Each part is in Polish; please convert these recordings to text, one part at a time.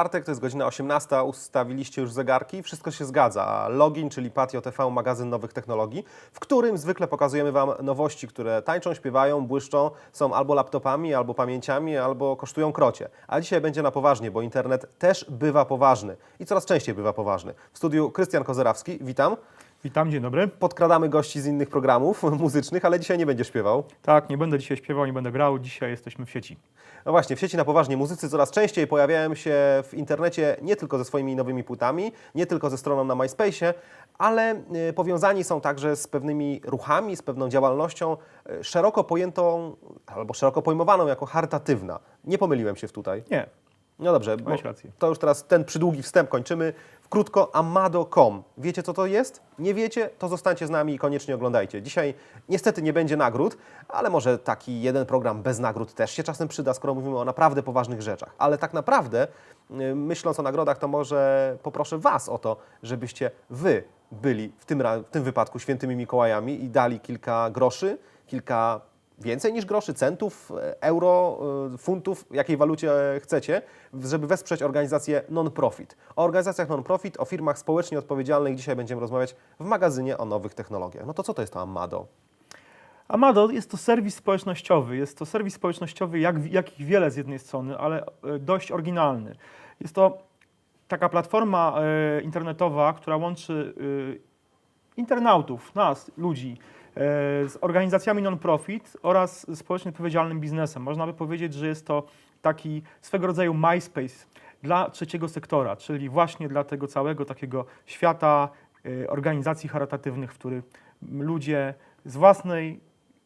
Czwartek, to jest godzina 18, ustawiliście już zegarki, wszystko się zgadza. Login, czyli Patio TV, magazyn nowych technologii, w którym zwykle pokazujemy Wam nowości, które tańczą, śpiewają, błyszczą, są albo laptopami, albo pamięciami, albo kosztują krocie. A dzisiaj będzie na poważnie, bo internet też bywa poważny i coraz częściej bywa poważny. W studiu Krystian Kozerawski, witam. Witam, dzień dobry. Podkradamy gości z innych programów muzycznych, ale dzisiaj nie będzie śpiewał. Tak, nie będę dzisiaj śpiewał, nie będę grał, dzisiaj jesteśmy w sieci. No właśnie, w sieci na poważnie muzycy coraz częściej pojawiają się w internecie nie tylko ze swoimi nowymi płytami, nie tylko ze stroną na MySpace'ie, ale y, powiązani są także z pewnymi ruchami, z pewną działalnością y, szeroko pojętą albo szeroko pojmowaną jako charytatywna. Nie pomyliłem się w tutaj. Nie, No dobrze, bo Masz rację. to już teraz ten przydługi wstęp kończymy. Krótko, amado.com. Wiecie, co to jest? Nie wiecie? To zostańcie z nami i koniecznie oglądajcie. Dzisiaj niestety nie będzie nagród, ale może taki jeden program bez nagród też się czasem przyda, skoro mówimy o naprawdę poważnych rzeczach. Ale tak naprawdę, y, myśląc o nagrodach, to może poproszę Was o to, żebyście Wy byli w tym, w tym wypadku świętymi Mikołajami i dali kilka groszy, kilka więcej niż groszy, centów, e, euro, e, funtów, jakiej walucie chcecie, żeby wesprzeć organizację non-profit. O organizacjach non-profit, o firmach społecznie odpowiedzialnych dzisiaj będziemy rozmawiać w magazynie o nowych technologiach. No to co to jest to Amado? Amado jest to serwis społecznościowy. Jest to serwis społecznościowy, jak, jakich wiele z jednej strony, ale e, dość oryginalny. Jest to taka platforma internetowa, która łączy internautów, nas, ludzi, z organizacjami non-profit oraz społecznie odpowiedzialnym biznesem. Można by powiedzieć, że jest to taki swego rodzaju MySpace dla trzeciego sektora, czyli właśnie dla tego całego takiego świata e, organizacji charytatywnych, w których ludzie z własnej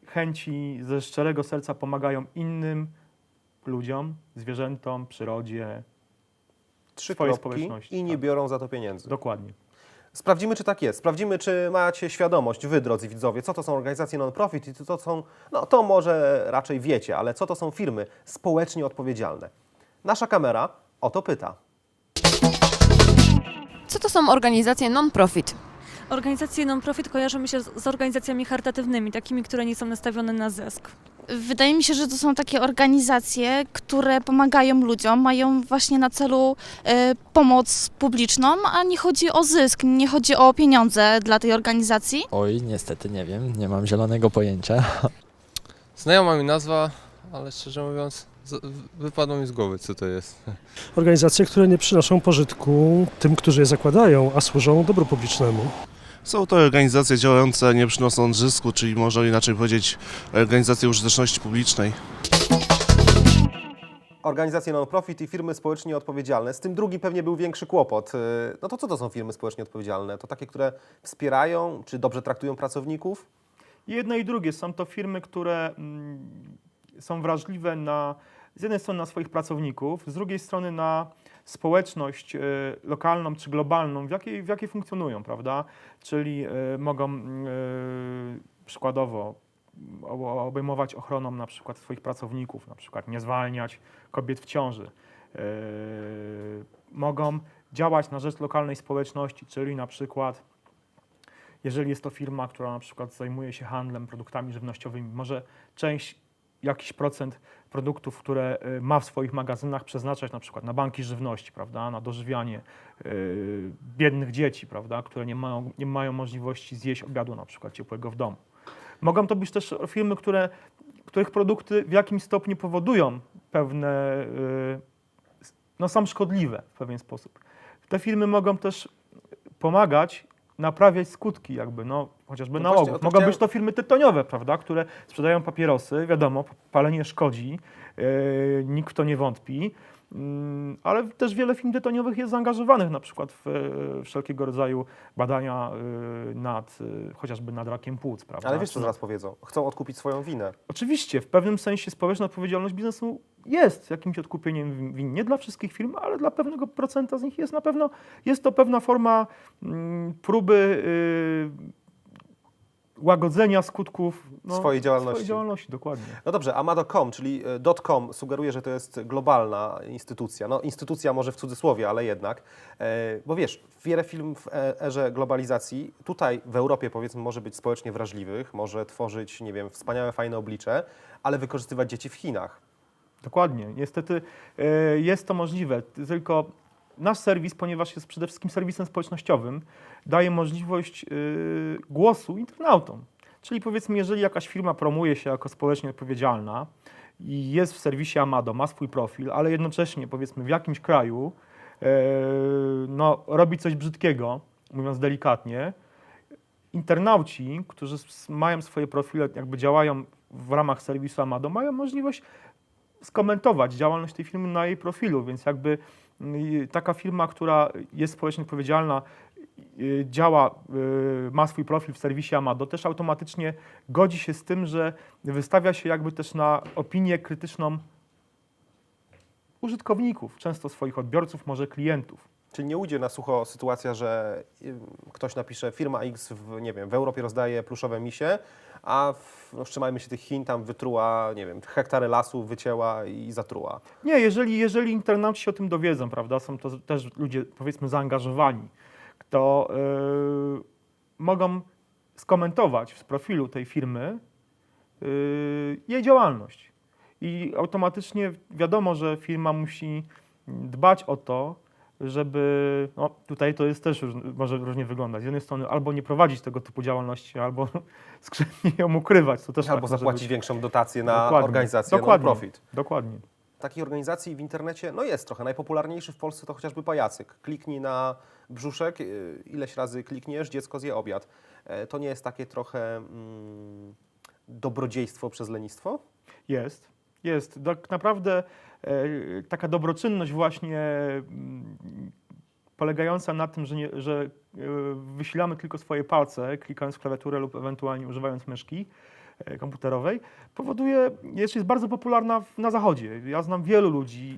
chęci, ze szczerego serca pomagają innym ludziom, zwierzętom, przyrodzie. Trzy Swojej społeczności, i nie tak. biorą za to pieniędzy. Dokładnie. Sprawdzimy, czy tak jest. Sprawdzimy, czy macie świadomość, wy, drodzy widzowie, co to są organizacje non-profit i co to są, no to może raczej wiecie, ale co to są firmy społecznie odpowiedzialne. Nasza kamera o to pyta. Co to są organizacje non-profit? Organizacje non-profit kojarzą mi się z, z organizacjami charytatywnymi, takimi, które nie są nastawione na zysk. Wydaje mi się, że to są takie organizacje, które pomagają ludziom, mają właśnie na celu e, pomoc publiczną, a nie chodzi o zysk, nie chodzi o pieniądze dla tej organizacji. Oj, niestety nie wiem, nie mam zielonego pojęcia. Znajoma mi nazwa, ale szczerze mówiąc, wypadło mi z głowy, co to jest. Organizacje, które nie przynoszą pożytku tym, którzy je zakładają, a służą dobru publicznemu. Są to organizacje działające nie przynosząc zysku, czyli można inaczej powiedzieć organizacje użyteczności publicznej. Organizacje non-profit i firmy społecznie odpowiedzialne. Z tym drugim pewnie był większy kłopot. Yy, No to co to są firmy społecznie odpowiedzialne? To takie, które wspierają czy dobrze traktują pracowników? Jedne i drugie są to firmy, które mm, są wrażliwe na, z jednej strony na swoich pracowników, z drugiej strony na społeczność e, lokalną czy globalną, w jakiej, w jakiej funkcjonują, prawda? Czyli e, mogą e, przykładowo obejmować ochroną na przykład swoich pracowników, na przykład nie zwalniać kobiet w ciąży. Mogą działać na rzecz lokalnej społeczności, czyli na przykład jeżeli jest to firma, która na przykład zajmuje się handlem produktami żywnościowymi, może część, jakiś procent produktów, które y, ma w swoich magazynach przeznaczać na przykład na banki żywności, prawda, na dożywianie y, biednych dzieci, prawda, które nie mają, nie mają możliwości zjeść obiadu na przykład ciepłego w domu. Mogą to być też firmy, które, których produkty w jakimś stopniu powodują pewne, y, no są szkodliwe w pewien sposób. Te firmy mogą też pomagać naprawiać skutki jakby, no chociażby No nałogów. Mogą chciałem- być to firmy tytoniowe, prawda, które sprzedają papierosy, wiadomo, palenie szkodzi, yy, nikt w to nie wątpi, mm, ale też wiele firm tytoniowych jest zaangażowanych na przykład w e, wszelkiego rodzaju badania e, nad, chociażby nad rakiem płuc, prawda. Ale wiesz, co zaraz powiedzą? Chcą odkupić swoją winę. Oczywiście, w pewnym sensie społeczna odpowiedzialność biznesu jest jakimś odkupieniem win. Nie dla wszystkich firm, ale dla pewnego procenta z nich jest na pewno, jest to pewna forma mm, próby y, łagodzenia skutków no, Swojej działalności. Swojej działalności, dokładnie. No dobrze, Amado.com, czyli e, .com sugeruje, że to jest globalna instytucja. No instytucja może w cudzysłowie, ale jednak. E, Bo wiesz, wiele firm w e- erze globalizacji, tutaj w Europie powiedzmy może być społecznie wrażliwych, może tworzyć, nie wiem, wspaniałe, fajne oblicze, ale wykorzystywać dzieci w Chinach. Dokładnie. Niestety jest to możliwe, tylko nasz serwis, ponieważ jest przede wszystkim serwisem społecznościowym, daje możliwość e, głosu internautom. Czyli powiedzmy, jeżeli jakaś firma promuje się jako społecznie odpowiedzialna i jest w serwisie Amado, ma swój profil, ale jednocześnie powiedzmy w jakimś kraju e, no, robi coś brzydkiego, mówiąc delikatnie, internauci, którzy mają swoje profile, jakby działają w ramach serwisu Amado, mają możliwość skomentować działalność tej firmy na jej profilu, więc jakby y, taka firma, która jest społecznie odpowiedzialna, y, działa, y, ma swój profil w serwisie Amado, też automatycznie godzi się z tym, że wystawia się jakby też na opinię krytyczną użytkowników, często swoich odbiorców, może klientów. Czyli nie ujdzie na sucho sytuacja, że y, ktoś napisze firma X w, nie wiem, w Europie rozdaje pluszowe misie, a wstrzymajmy się tych Chin, tam wytruła, nie wiem, hektary lasu wycięła i zatruła. Nie, jeżeli, jeżeli internauci się o tym dowiedzą, prawda, są to też ludzie powiedzmy zaangażowani, to yy, mogą skomentować z profilu tej firmy yy, jej działalność. I automatycznie wiadomo, że firma musi dbać o to, żeby, no tutaj to jest też może różnie wyglądać. Z jednej strony albo nie prowadzić tego typu działalności, albo skrzętnie ją ukrywać. To też Albo tak zapłacić być. większą dotację na Dokładnie. organizację Dokładnie. non-profit. Dokładnie. Takich organizacji w internecie no jest trochę. Najpopularniejszy w Polsce to chociażby pajacyk. Kliknij na brzuszek, y, ileś razy klikniesz, dziecko zje obiad. E, To nie jest takie trochę mm, dobrodziejstwo przez lenistwo? Jest, jest. Tak naprawdę e, taka dobroczynność właśnie mm, polegająca na tym, że, nie, że e, wysilamy tylko swoje palce, klikając w klawiaturę lub ewentualnie używając myszki e, komputerowej, powoduje, jest, jest bardzo popularna na zachodzie. Ja znam wielu ludzi,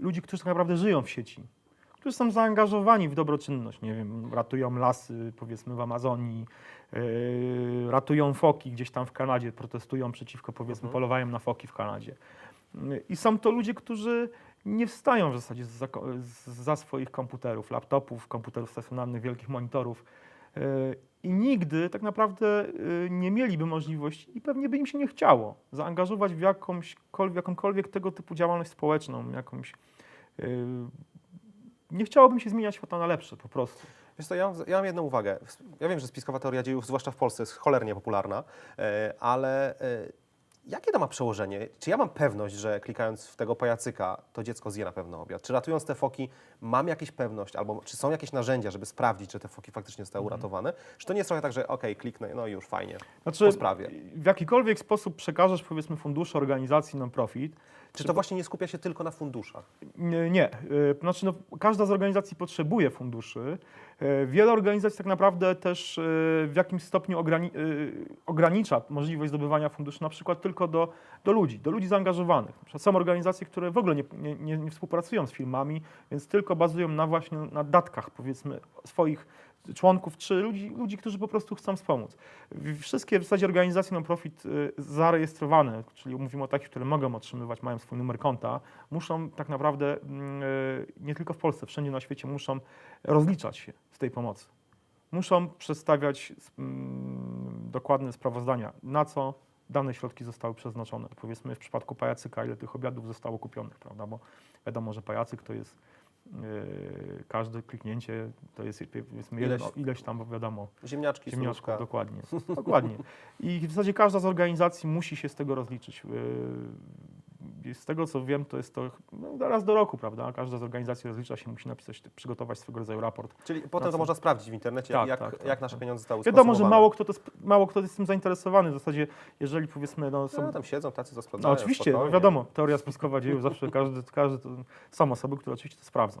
ludzi, którzy tak naprawdę żyją w sieci, którzy są zaangażowani w dobroczynność, nie wiem, ratują lasy, powiedzmy w Amazonii, e, ratują foki gdzieś tam w Kanadzie, protestują przeciwko, powiedzmy, polowaniom na foki w Kanadzie. I są to ludzie, którzy nie wstają w zasadzie za, za swoich komputerów, laptopów, komputerów stacjonarnych, wielkich monitorów. e, I nigdy tak naprawdę e, nie mieliby możliwości i pewnie by im się nie chciało zaangażować w jakąś, kol- jakąkolwiek tego typu działalność społeczną, jakąś. e, Nie chciałoby mi się zmieniać świata na lepsze po prostu. Wiesz co, ja, mam- ja mam jedną uwagę. Ja wiem, że spiskowa teoria dziejów, zwłaszcza w Polsce, jest cholernie popularna, e, ale e, jakie to ma przełożenie? Czy ja mam pewność, że klikając w tego pajacyka, to dziecko zje na pewno obiad? Czy ratując te foki, mam jakąś pewność, albo czy są jakieś narzędzia, żeby sprawdzić, że te foki faktycznie zostały uratowane? Czy to nie jest trochę tak, że okej, kliknę, no i już fajnie, Znaczy, po sprawie? w jakikolwiek sposób przekażesz, powiedzmy, fundusze organizacji non-profit, Czy to właśnie nie skupia się tylko na funduszach? Nie, nie. Y, Znaczy, no, każda z organizacji potrzebuje funduszy. Y, Wiele organizacji tak naprawdę też y, w jakimś stopniu ograni y, ogranicza możliwość zdobywania funduszy, na przykład tylko do, do ludzi, do ludzi zaangażowanych. Są organizacje, które w ogóle nie, nie, nie, współpracują z firmami, więc tylko bazują na właśnie na datkach, powiedzmy, swoich członków, czy ludzi, ludzi, którzy po prostu chcą wspomóc. Wszystkie w zasadzie organizacje non-profit y, zarejestrowane, czyli mówimy o takich, które mogą otrzymywać, mają swój numer konta, muszą tak naprawdę mm, y, nie tylko w Polsce, wszędzie na świecie muszą rozliczać się z tej pomocy. Muszą przedstawiać mm, dokładne sprawozdania, na co dane środki zostały przeznaczone. Powiedzmy w przypadku pajacyka, ile tych obiadów zostało kupionych, prawda? Bo wiadomo, że pajacyk to jest yy, każde kliknięcie to jest powiedzmy Ileś- ileś tam wiadomo Ziemniaczki, ziemniaczków, dokładnie. dokładnie. I w zasadzie każda z organizacji musi się z tego rozliczyć. Yy, Z tego co wiem, to jest to no, raz do roku, prawda? Każda z organizacji rozlicza się, musi napisać, przygotować swego rodzaju raport. Czyli potem to można sprawdzić w internecie, Tak, jak, tak, tak, jak nasze tak. pieniądze zostały Wiadomo, że mało kto, to, mało kto jest tym zainteresowany. W zasadzie, jeżeli powiedzmy, no, są No, tam siedzą tacy, co No sprawdzają. oczywiście, no spokojnie. wiadomo, teoria spiskowa dziejów, zawsze każdy, każdy to są osoby, które oczywiście to sprawdzą.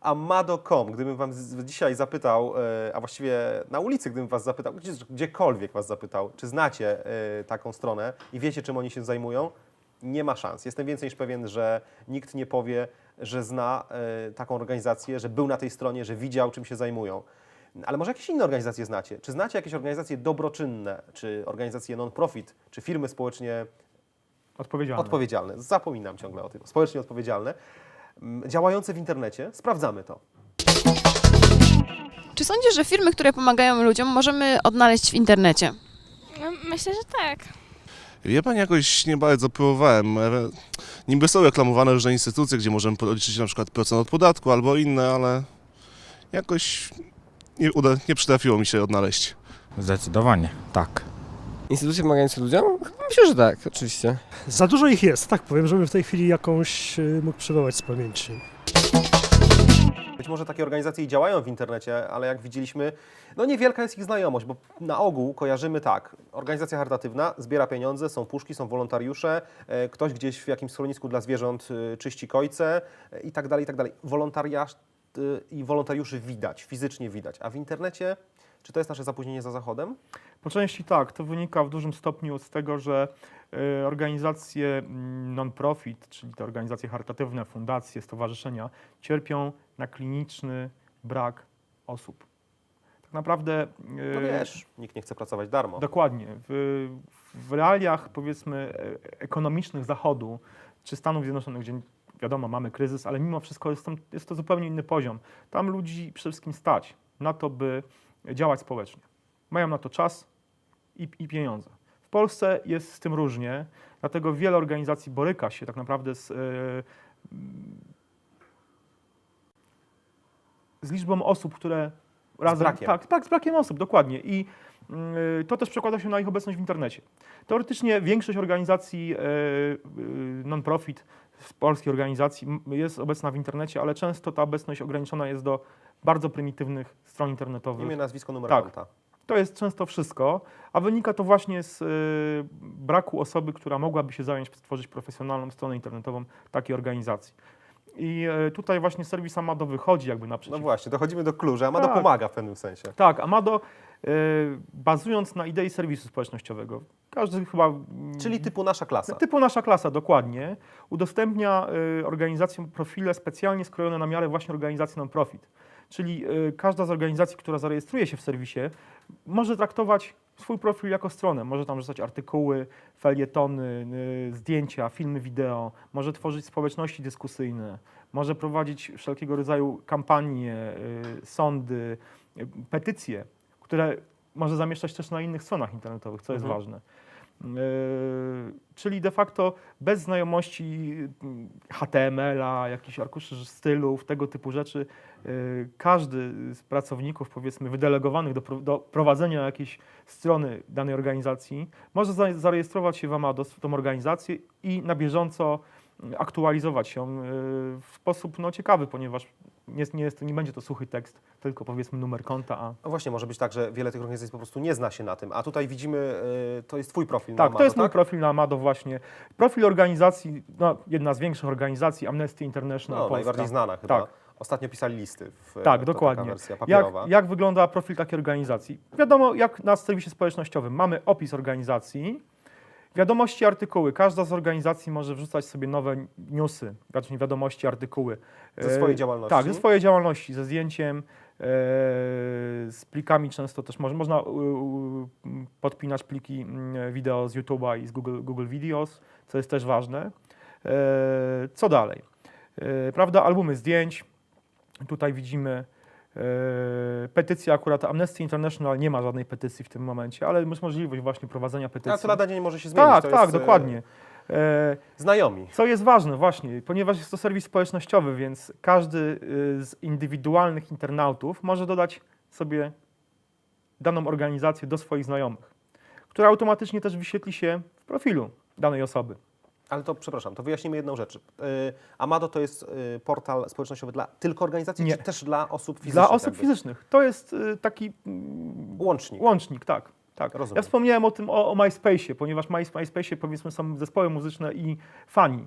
Amado.com, gdybym wam dzisiaj zapytał, e, a właściwie na ulicy, gdybym was zapytał, gdzie, gdziekolwiek was zapytał, czy znacie e, taką stronę i wiecie, czym oni się zajmują, nie ma szans. Jestem więcej niż pewien, że nikt nie powie, że zna e, taką organizację, że był na tej stronie, że widział, czym się zajmują. Ale może jakieś inne organizacje znacie? Czy znacie jakieś organizacje dobroczynne, czy organizacje non-profit, czy firmy społecznie Odpowiedzialne. odpowiedzialne? Zapominam ciągle o tym. Społecznie odpowiedzialne, m, działające w internecie. Sprawdzamy to. Czy sądzisz, że firmy, które pomagają ludziom, możemy odnaleźć w internecie? Myślę, że tak. Wie pan, jakoś nie bardzo próbowałem. Niby są reklamowane różne instytucje, gdzie możemy policzyć na przykład procent od podatku albo inne, ale jakoś nie, uda, nie przytrafiło mi się odnaleźć. Zdecydowanie, tak. Instytucje pomagające ludziom? Myślę, że tak, oczywiście. Za dużo ich jest, tak powiem, żebym w tej chwili jakąś y, mógł przywołać z pamięci. Być może takie organizacje i działają w internecie, ale jak widzieliśmy, no niewielka jest ich znajomość, bo na ogół kojarzymy tak. Organizacja charytatywna zbiera pieniądze, są puszki, są wolontariusze, e, ktoś gdzieś w jakimś schronisku dla zwierząt e, czyści kojce e, i tak dalej, i tak dalej. Wolontariaż e, i wolontariuszy widać, fizycznie widać, a w internecie, czy to jest nasze zapóźnienie za zachodem? Po części tak, to wynika w dużym stopniu z tego, że y, organizacje mm, non-profit, czyli te organizacje charytatywne, fundacje, stowarzyszenia, cierpią na kliniczny brak osób. Tak naprawdę. No y, wiesz, nikt nie chce pracować darmo. Dokładnie. W, w realiach, powiedzmy, e- ekonomicznych Zachodu czy Stanów Zjednoczonych, gdzie wiadomo, mamy kryzys, ale mimo wszystko jest, tam, jest to zupełnie inny poziom. Tam ludzi przede wszystkim stać na to, by działać społecznie. Mają na to czas i, i pieniądze. W Polsce jest z tym różnie, dlatego wiele organizacji boryka się tak naprawdę z, e, z liczbą osób, które razem. brakiem. Tak, tak, z brakiem osób, dokładnie. I y, to też przekłada się na ich obecność w internecie. Teoretycznie większość organizacji e, y, non-profit z polskiej organizacji jest obecna w internecie, ale często ta obecność ograniczona jest do bardzo prymitywnych stron internetowych. Imię, nazwisko, numer Tak. konta. To jest często wszystko, a wynika to właśnie z y, braku osoby, która mogłaby się zająć, stworzyć profesjonalną stronę internetową takiej organizacji. I y, tutaj właśnie serwis Amado wychodzi jakby naprzeciw. No właśnie, dochodzimy do klucza, Amado Tak. pomaga w pewnym sensie. Tak, Amado y, bazując na idei serwisu społecznościowego, każdy chyba... mm, Czyli typu nasza klasa. Typu nasza klasa, dokładnie. Udostępnia y, organizacjom profile specjalnie skrojone na miarę właśnie organizacji non-profit. Czyli y, każda z organizacji, która zarejestruje się w serwisie, może traktować swój profil jako stronę. Może tam rzucać artykuły, felietony, y, zdjęcia, filmy wideo, może tworzyć społeczności dyskusyjne, może prowadzić wszelkiego rodzaju kampanie, sądy, petycje, które może zamieszczać też na innych stronach internetowych, co jest Mhm. ważne. Yy, czyli de facto bez znajomości mm, HTML-a, jakichś arkuszy stylów, tego typu rzeczy, yy, każdy z pracowników, powiedzmy, wydelegowanych do, do prowadzenia jakiejś strony danej organizacji, może za- zarejestrować się w Amado, w tą organizację i na bieżąco mm, aktualizować ją yy, w sposób no, ciekawy, ponieważ nie, nie, jest, nie będzie to suchy tekst, tylko powiedzmy numer konta, a No właśnie, może być tak, że wiele tych organizacji po prostu nie zna się na tym, a tutaj widzimy, y, to jest twój profil na Tak, Amado, to jest mój tak? profil na Amado właśnie. Profil organizacji, no, jedna z większych organizacji, Amnesty International No, Polska. najbardziej znana chyba. Tak. Ostatnio pisali listy. W, Tak, to dokładnie. Wersja Jak, papierowa. jak wygląda profil takiej organizacji? Wiadomo, jak na serwisie społecznościowym mamy opis organizacji, wiadomości, artykuły. Każda z organizacji może wrzucać sobie nowe newsy, raczej wiadomości, artykuły. Ze swojej działalności? Tak, ze swojej działalności, ze zdjęciem, e, z plikami często też może, można podpinać pliki mm, wideo z YouTube'a i z Google, Google Videos, co jest też ważne. E, co dalej? E, prawda, albumy zdjęć. Tutaj widzimy e, petycję akurat Amnesty International nie ma żadnej petycji w tym momencie, ale jest możliwość właśnie prowadzenia petycji. A to lada dzień może się zmienić. tak, to tak, y, dokładnie. E, Znajomi. co jest ważne właśnie, ponieważ jest to serwis społecznościowy, więc każdy y, z indywidualnych internautów może dodać sobie daną organizację do swoich znajomych, która automatycznie też wyświetli się w profilu danej osoby. Ale to, przepraszam, to wyjaśnimy jedną rzecz. Y, Amado to jest y, portal społecznościowy dla tylko organizacji, Nie. czy też dla osób fizycznych? Dla osób jakby? fizycznych. To jest y, taki mm, Łącznik. łącznik, tak. tak. Rozumiem. Ja wspomniałem o tym, o, o MySpace'ie, ponieważ MySpace'ie powiedzmy są zespoły muzyczne i fani.